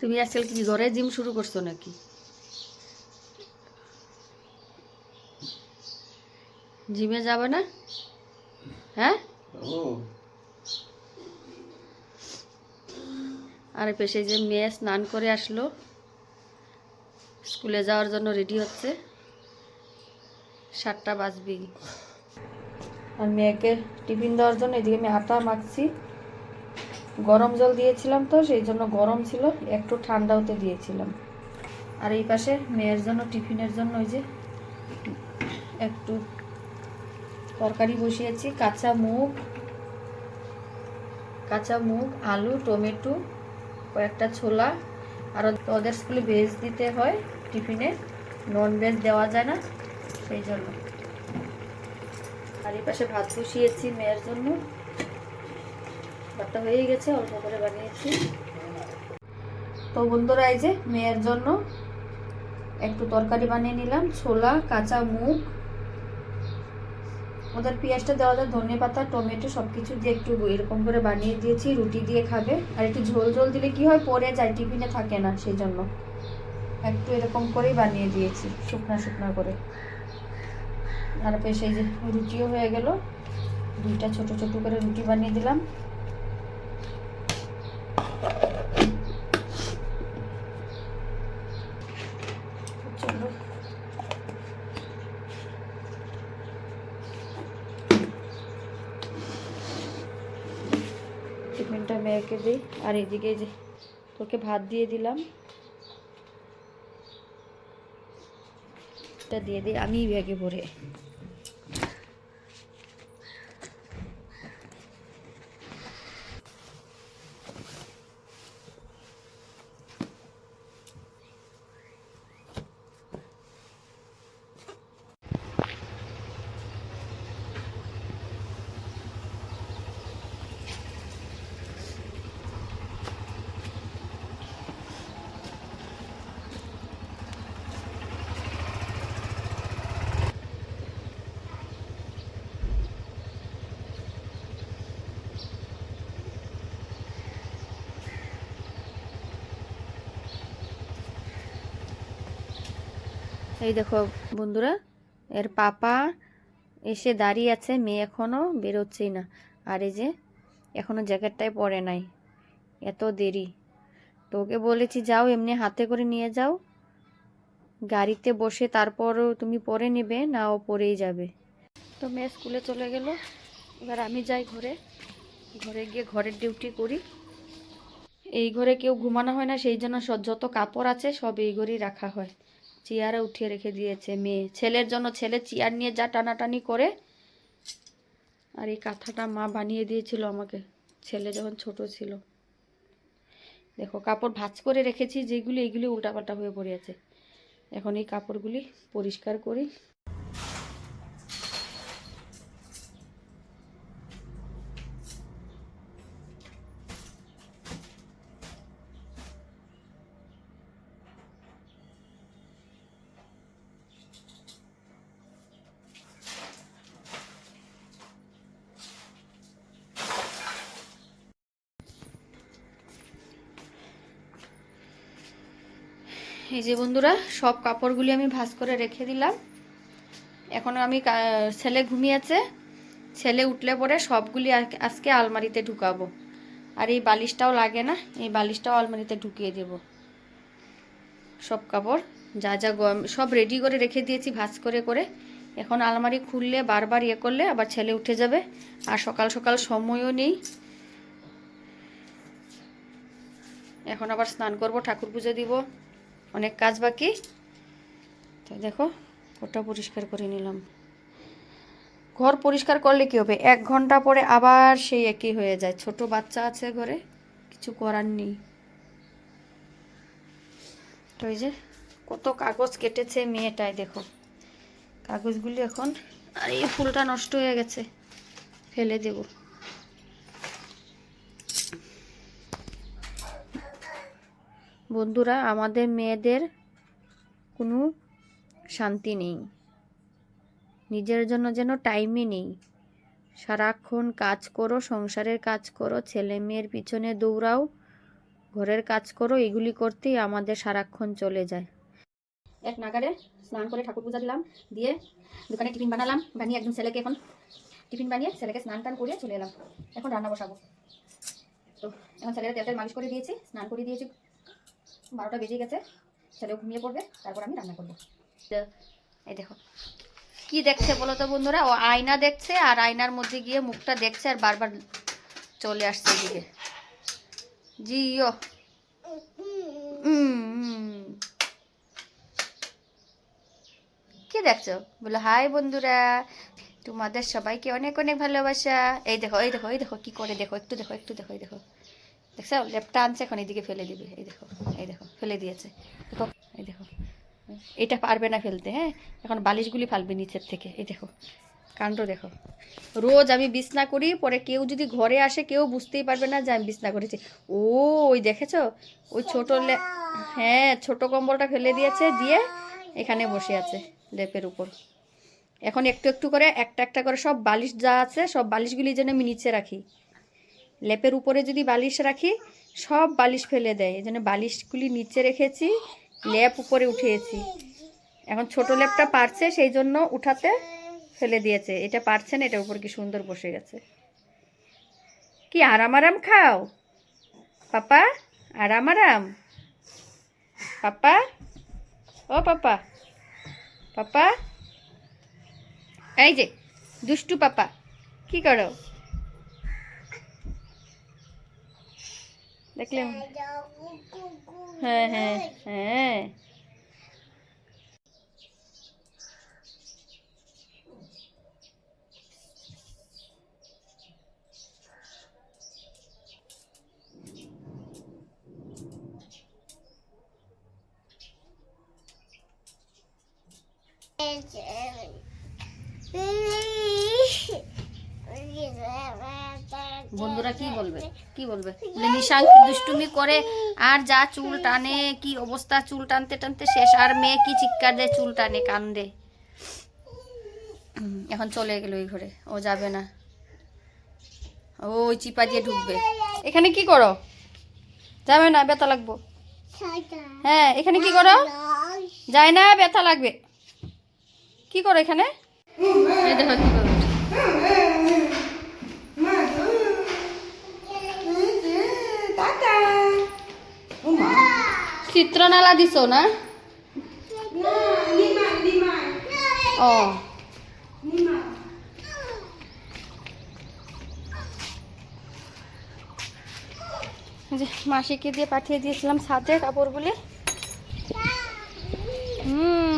তুমি আজকাল কি ঘরে জিম শুরু করছ নাকি? জিমে যাবে না? হ্যাঁ? আর পেশে যে মেয়ে স্নান করে আসলো স্কুলে যাওয়ার জন্য রেডি হচ্ছে। সাতটা বাজবি আর মেয়েকে টিফিন দেওয়ার জন্য এদিকে আমি আটা মাখছি। গরম জল দিয়েছিলাম তো, সেই জন্য গরম ছিল, একটু ঠান্ডা হতে দিয়েছিলাম। আর এই পাশে মেয়ের জন্য, টিফিনের জন্য ওই যে একটু তরকারি বসিয়েছি, কাঁচা মুগ কাঁচা মুগ, আলু, টমেটো, কয়েকটা ছোলা। আর ওদের স্কুলে ভেজ দিতে হয়, টিফিনে। নন ভেজ দেওয়া যায় না, সেই জন্য। আর এই পাশে ভাত বসিয়েছি মেয়ের জন্য। ভাতটা হয়ে গেছে, অল্প করে বানিয়েছি। তো বন্ধুরা, এই যে মেয়ের জন্য একটু তরকারি বানিয়ে নিলাম, ছোলা, কাঁচা মুগ। ওদের পেঁয়াজটা দেওয়া যায়, ধনে পাতা, টমেটো সব কিছু দিয়ে একটু এরকম করে বানিয়ে দিয়েছি, রুটি দিয়ে খাবে। আর একটু ঝোল ঝোল দিলে কি হয়, পরে যায়, টিফিনে থাকে না সেই জন্য একটু এরকম করেই বানিয়ে দিয়েছি, শুকনা শুকনা করে। আর এই যে রুটিও হয়ে গেল। দুইটা ছোট ছোট করে রুটি বানিয়ে দিলাম চলো মেয়েকে দিই আর এদিকে যে তোকে ভাত দিয়ে দিলাম। এটা দিয়ে দিই আমি ব্যাগে ভরে এই দেখো বন্ধুরা, এর পাপা এসে দাঁড়িয়ে আছে, মেয়ে এখনও বেরোচ্ছেই না। আর এই যে এখনও জ্যাকেটটাই পরে নাই, এত দেরি। তো ওকে বলেছি, যাও, এমনি হাতে করে নিয়ে যাও। গাড়িতে বসে তারপরও তুমি পরে নেবে, না ও পরেই যাবে। তো মেয়ে স্কুলে চলে গেল। এবার আমি যাই ঘরে। ঘরে গিয়ে ঘরের ডিউটি করি। এই ঘরে কেউ ঘুমানো হয় না, সেই জন্য যত কাপড় আছে সব এই ঘরেই রাখা হয়। চেয়ারে উঠিয়ে রেখে দিয়েছে মেয়ে। ছেলের জন্য ছেলে চেয়ার নিয়ে যা টানাটানি করে। আর এই কাঁথাটা মা বানিয়ে দিয়েছিল আমাকে। ছেলে যখন ছোট ছিল। দেখো, কাপড় ভাজ করে রেখেছি যেগুলি এইগুলি উল্টাপাল্টা হয়ে পড়ে আছে। এখন এই কাপড়গুলি পরিষ্কার করি। এই যে বন্ধুরা, সব কাপড়গুলি আমি ভাঁজ করে রেখে দিলাম। এখন আমি ছেলে ঘুমিয়েছে ছেলে উঠলে পরে সবগুলি আজ- আজকে আলমারিতে ঢুকাবো। আর এই বালিশটাও লাগে না, এই বালিশটাও আলমারিতে ঢুকিয়ে দেব। সব কাপড়, যা যা সব রেডি করে রেখে দিয়েছি ভাঁজ করে করে। এখন আলমারি খুললে বারবার ইয়ে করলে আবার ছেলে উঠে যাবে। আর সকাল সকাল সময়ও নেই। এখন আবার স্নান করব, ঠাকুর পুজো দিব। অনেক কাজ বাকি। তো দেখো, ওটা পরিষ্কার করে নিলাম। ঘর পরিষ্কার করলে কি হবে? এক ঘণ্টা পরে আবার সেই একই হয়ে যায়। ছোট বাচ্চা আছে ঘরে, কিছু করার নেই। তো এই যে, কত কাগজ কেটেছে মেয়েটাই, দেখো। কাগজগুলি এখন, আর এই ফুলটা নষ্ট হয়ে গেছে। ফেলে দেব। বন্ধুরা, আমাদের মেয়েদের কোনো শান্তি নেই। নিজের জন্য যেন টাইমই নেই। সারাক্ষণ কাজ করো, সংসারের কাজ করো, ছেলে মেয়ের পিছনে দৌড়াও, ঘরের কাজ করো, এগুলি করতেই আমাদের সারাক্ষণ চলে যায়। এক নাগারে স্নান করে ঠাকুর পূজা দিলাম, দিয়ে দোকানে টিফিন বানালাম, বানিয়ে একদম ছেলেকে এখন টিফিন বানিয়ে ছেলেকে স্নান টান করিয়ে চলে এলাম। এখন রান্না বসাবো। তো এখন ছেলেরা তেল মালিশ করে দিয়েছি, স্নান করে দিয়েছি। বারোটা বেজে গেছে ছেলেও ঘুমিয়ে পড়বে তারপর আমি রান্না করব। এই দেখো কি দেখছে বলো তো বন্ধুরা? ও আয়না দেখছে আর আয়নার মধ্যে গিয়ে মুখটা দেখছে আর বারবার চলে আসছে এদিকে। জি উম, কি দেখছ? বলো হাই বন্ধুরা তোমাদের সবাইকে অনেক অনেক ভালোবাসা। এই দেখো এই দেখো এই দেখো কি করে দেখো একটু দেখো একটু দেখো এই দেখো। দেখছ লেপটা আনছে এখন এদিকে ফেলে দিবে। এই দেখো এই দেখো, ফেলে দিয়েছে। দেখো, এই দেখো। এটা পারবে না ফেলতে হ্যাঁ? এখন বালিশগুলি ফালবে নিচের থেকে, এই দেখো। কাণ্ড দেখো। রোজ আমি বিছনা করি, পরে কেউ যদি ঘরে আসে, কেউ বুঝতেই পারবে না যে আমি বিছনা করেছি। ও, ওই দেখেছ? ওই ছোট হ্যাঁ ছোট কম্বলটা ফেলে দিয়েছে, দিয়ে এখানে বসে আছে লেপের উপর। এখন একটু একটু করে, একটা একটা করে সব বালিশ যা আছে, সব বালিশগুলি যেন আমি নিচে রাখি। লেপের উপরে যদি বালিশ রাখি, সব বালিশ ফেলে দেয়। এই জন্য বালিশগুলি নিচে রেখেছি, লেপ উপরে উঠিয়েছি। এখন ছোট লেপটা পারছে, সেই জন্য উঠাতে ফেলে দিয়েছে। এটা পারছে না এটার উপর কি সুন্দর বসে গেছে। কি আরাম আরাম খাও? পাপা আরাম আরাম পাপা? ও পাপা। পাপা? এই যে, দুষ্টু পাপা, কি করো? দেখলে হ্যাঁ হ্যাঁ হ্যাঁ বন্ধুরা কি বলবে? কি বলবে? বলে, নিশাঙ্ক দুষ্টুমি করে, আর যা চুল টানে, কি অবস্থা? চুল টানতে টানতে শেষ। আর মেয়ে কি চিৎকার দেয় চুল টানে, কান্দে? এখন চলে গেল ওই ঘরে। ও যাবে না। ওই চিপা দিয়ে ঢুকবে। এখানে কি করো? যাবে না, ব্যথা লাগবো। হ্যাঁ এখানে কি করো? যায় না, ব্যথা লাগবে। কি করো এখানে? দেখো কি চিত্রনালা দিছো না? ও যে মাসিকে দিয়ে পাঠিয়ে দিয়েছিলাম সাথে কাপড়গুলি। হুম।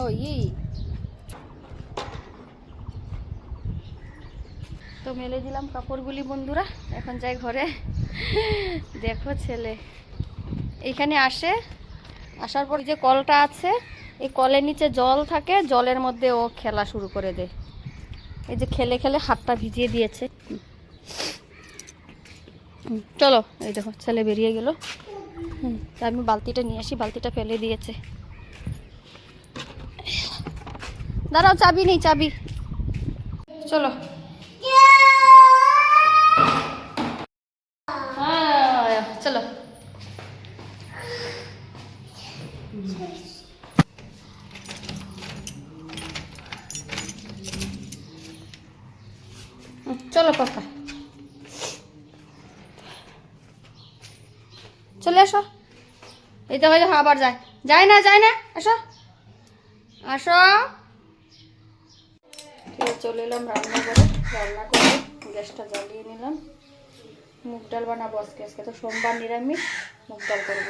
ওই তো মেলে দিলাম কাপড়গুলি, বন্ধুরা। এখন যাই ঘরে। দেখো ছেলে। এইখানে আসে। আসার পর যে কলটা আছে, এই কলের নিচে জল থাকে, জলের মধ্যে ও খেলা শুরু করে দেয়। এই যে খেলে খেলে হাতটা ভিজিয়ে দিয়েছে। চলো। এই দেখো, ছেলে বেরিয়ে গেল। হুম আমি বালতিটা নিয়ে আসি। বালতিটা ফেলে দিয়েছে। দাঁড়াও, চাবি নেই, চাবি। চলো। হ্যাঁ চলো। চলো, পাপা। চলে আসো এই তো আবার যায়। যায় না যায় না। আসো আসো চলে এলাম রান্না করে। রান্না করে গ্যাসটা জ্বালিয়ে নিলাম। মুগ ডাল বানাবো আজকে। আজকে তো সোমবার নিরামিষ, মুগ ডাল করব।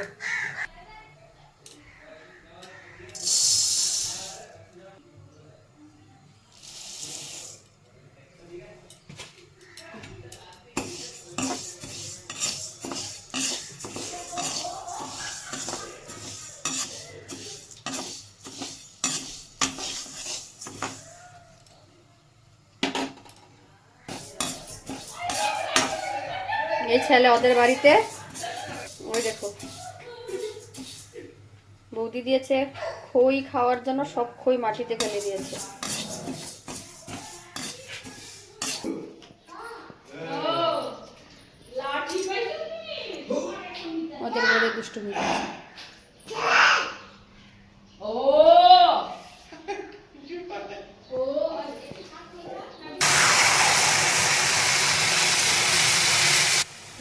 এই ছেলে ওদের বাড়িতে। ওই দেখো। বৌদি দিয়েছে খই খাওয়ার জন্য সব খই মাটিতে ফেলে দিয়েছে ওদের বলে দুষ্টুমি করছে।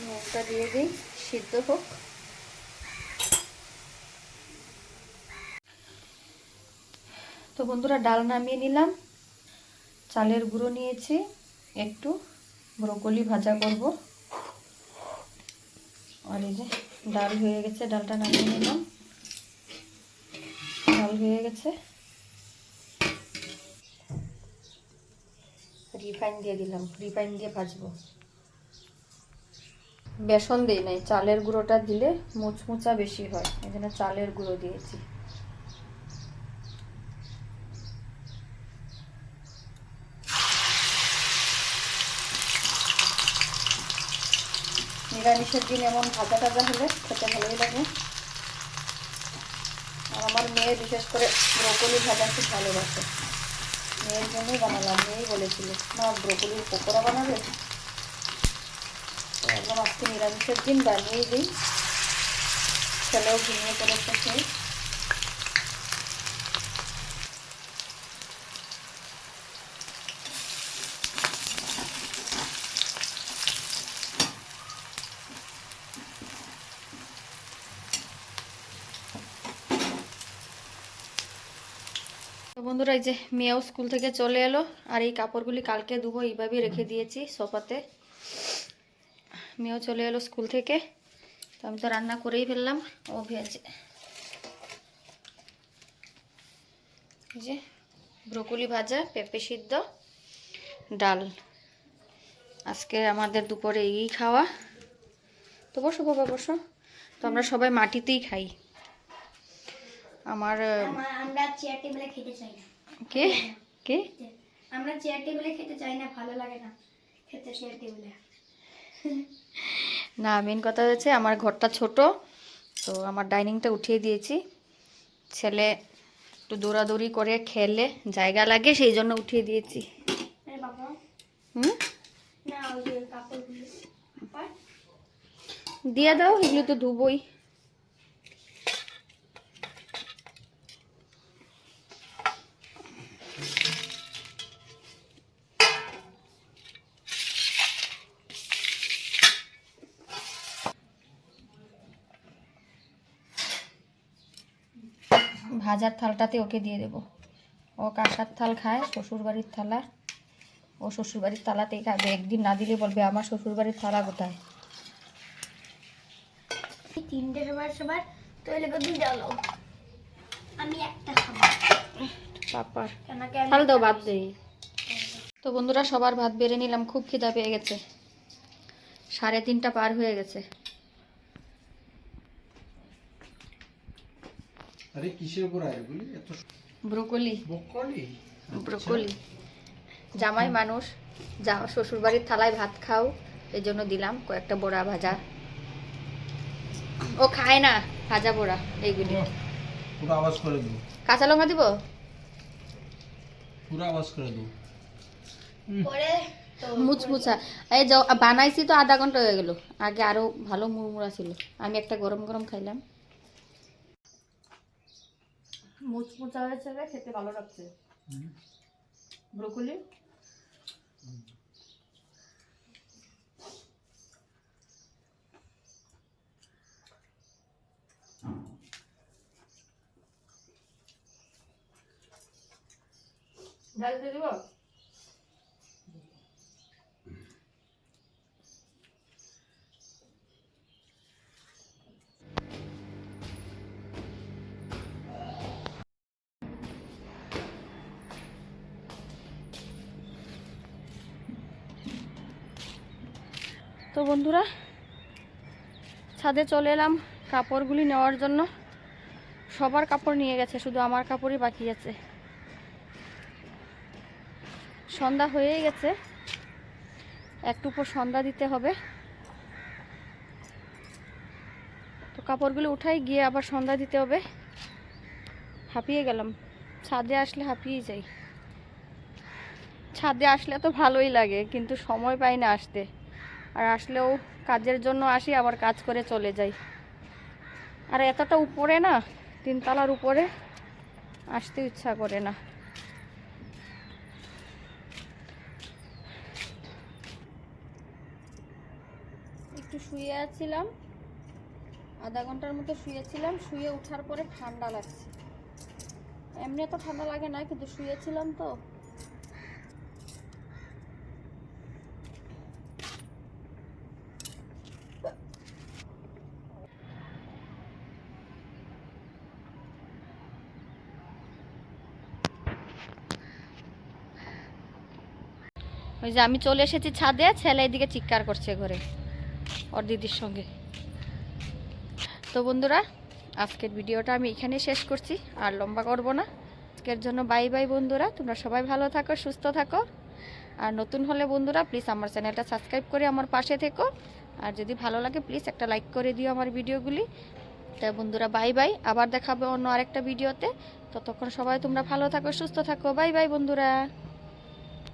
মুগটা দিয়ে দিই, সিদ্ধ হোক। তো বন্ধুরা, ডাল নামিয়ে নিলাম। চালের গুঁড়ো নিয়েছি, একটু ব্রোকলি ভাজা করব। আর এই যে ডাল হয়ে গেছে, ডালটা নামিয়ে নিলাম। ডাল হয়ে গেছে। রিফাইন দিয়ে দিলাম, রিফাইন দিয়ে ভাজবো। বেসন দিই নাই, চালের গুঁড়োটা দিলে মুচমুচা বেশি হয়, এই জন্য চালের গুঁড়ো দিয়েছি। নিরামিষের দিন এমন ভাজা টাজা হলে খেতে ভালোই লাগে। আর আমার মেয়ে বিশেষ করে ব্রোকলি ভাজা খুব ভালোবাসে। মেয়ের জন্যই বানালাম, মেয়েই বলেছিল না ব্রোকলির পকোড়া বানাবে? একদম আজকে নিরামিষের দিন বানিয়ে দিই ছেলেও ঘুমিয়ে পড়েছে বন্ধুরা, এই যে মেয়েও স্কুল থেকে চলে এলো, আর এই কাপড়গুলি কালকে ধুবো, এইভাবেই রেখে দিয়েছি সোফাতে। মেয়েও চলে এলো স্কুল থেকে। তো আমি তো রান্না করেই ফেললাম ও ভেজে। যে ব্রোকলি ভাজা পেঁপে সিদ্ধ ডাল। আজকে আমাদের দুপুরে এই খাওয়া। তো বসো বাবা বসো। তো আমরা সবাই মাটিতেই খাই। আমার আমরা চেয়ার টেবিলে খেতে চাই না। কে? কে? আমরা চেয়ার টেবিলে খেতে চাই না ভালো লাগে না। খেতে চেয়ার টেবিলে না মেন কথা হচ্ছে আমার ঘরটা ছোট তো আমার ডাইনিংটা উঠিয়ে দিয়েছি। ছেলে একটু দৌড়াদৌড়ি করে খেলে জায়গা লাগে সেই জন্য উঠিয়ে দিয়েছি। হুম? দিয়ে দাও এগুলো তো ধুবই। ভাজার থালটাতে ওকে দিয়ে দেবো। ও কাঁসার থাল খায় শ্বশুরবাড়ির থালা। ও শ্বশুরবাড়ির থালাতেই খাবে। একদিন না দিলে বলবে আমার শ্বশুরবাড়ির থালা কোথায়? তিনটে সবার সবার তৈরি করে দুইটা আমি একটা খাব পাপার তাহলে তো বাদ দেই। তো বন্ধুরা সবার ভাত বেড়ে নিলাম। খুব খিদা পেয়ে গেছে। সাড়ে তিনটা পার হয়ে গেছে। আরে কিসের উপর আয় বলি? এত ব্রোকলি। বকলি ব্রোকলি। জামাই মানুষ যা শ্বশুরবাড়ির থালায় ভাত খাও এই জন্য দিলাম কয়েকটা বড়া ভাজা। ও খায় না ভাজা বড়া এইগুলি। পুরো আওয়াজ করে দেবো কাঁচা লঙ্কা দিব? পুরো আওয়াজ করে দেবো পরে মুচমুচা। এই বানাইছি তো আধা ঘণ্টা হয়ে গেল। আগে আরও ভালো মুড়মুড়া ছিল। আমি একটা গরম গরম খাইলাম। মুচমুচা হয়েছে খেতে ভালো লাগছে। ব্রোকলি? ঝাল দিয়ে দিব? বন্ধুরা, ছাদে চলে এলাম কাপড়গুলি নেওয়ার জন্য। সবার কাপড় নিয়ে গেছে, শুধু আমার কাপড়ই বাকি আছে। সন্ধ্যা হয়ে গেছে, একটু পর সন্ধ্যা দিতে হবে। তো কাপড়গুলো উঠাই, গিয়ে আবার সন্ধ্যা দিতে হবে। হাঁপিয়ে গেলাম। ছাদে আসলে হাঁপিয়ে যাই। ছাদে আসলে তো ভালোই লাগে, কিন্তু সময় পাই না আসতে। আর আসলেও কাজের জন্য আসি, আবার কাজ করে চলে যাই। আর এতটা উপরে না, তিনতলার উপরে আসতে ইচ্ছা করে না। একটু শুয়ে আছিলাম, আধা ঘণ্টার মতো শুয়েছিলাম, শুয়ে ওঠার পরে ঠান্ডা লাগছে। এমনি তো ঠান্ডা লাগে না, কিন্তু শুয়েছিলাম তো। ওই যে আমি চলে এসেছি ছাদে, ছেলে এদিকে চিৎকার করছে ঘরে, ওর দিদির সঙ্গে। তো বন্ধুরা, আজকের ভিডিওটা আমি এখানে শেষ করছি, আর লম্বা করব না। আজকের জন্য বাই বাই বন্ধুরা, তোমরা সবাই ভালো থাকো, সুস্থ থাকো। আর নতুন হলে বন্ধুরা প্লিজ আমার চ্যানেলটা সাবস্ক্রাইব করে আমার পাশে থেকো। আর যদি ভালো লাগে প্লিজ একটা লাইক করে দিও আমার ভিডিওগুলি। তা বন্ধুরা, বাই বাই। আবার দেখাবে অন্য আরেকটা ভিডিওতে। ততক্ষণ সবাই তোমরা ভালো থাকো, সুস্থ থাকো। বাই বাই বন্ধুরা।